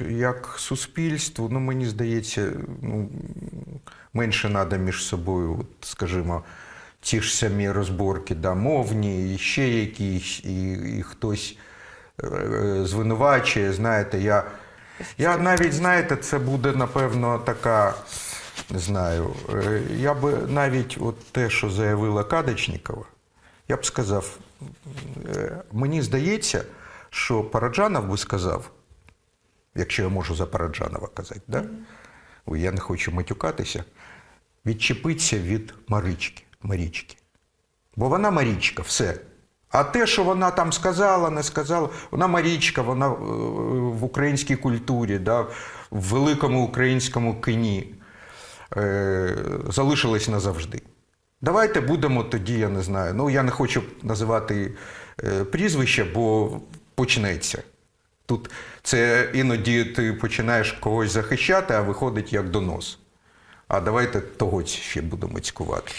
як суспільству, ну мені здається, ну, менше треба між собою, от, скажімо, ті ж самі розборки, да, мовні, і ще якісь, і, і хтось е, е, звинувачує. Знаєте, я, я навіть, знаєте, це буде, напевно, така. Не знаю, е, я би навіть от те, що заявила Кадочнікова, я б сказав, мені здається, що Параджанов би сказав, якщо я можу за Параджанова казати, да? Ой, я не хочу матюкатися, відчепитися від Марички. Марічки. Бо вона Марічка, все. А те, що вона там сказала, не сказала, вона Марічка, вона е, в українській культурі, да, в великому українському кіні е, залишилась назавжди. Давайте будемо тоді, я не знаю. Ну, я не хочу називати е, прізвище, бо почнеться. Тут це іноді ти починаєш когось захищати, а виходить як донос. А давайте того ще будемо цькувати.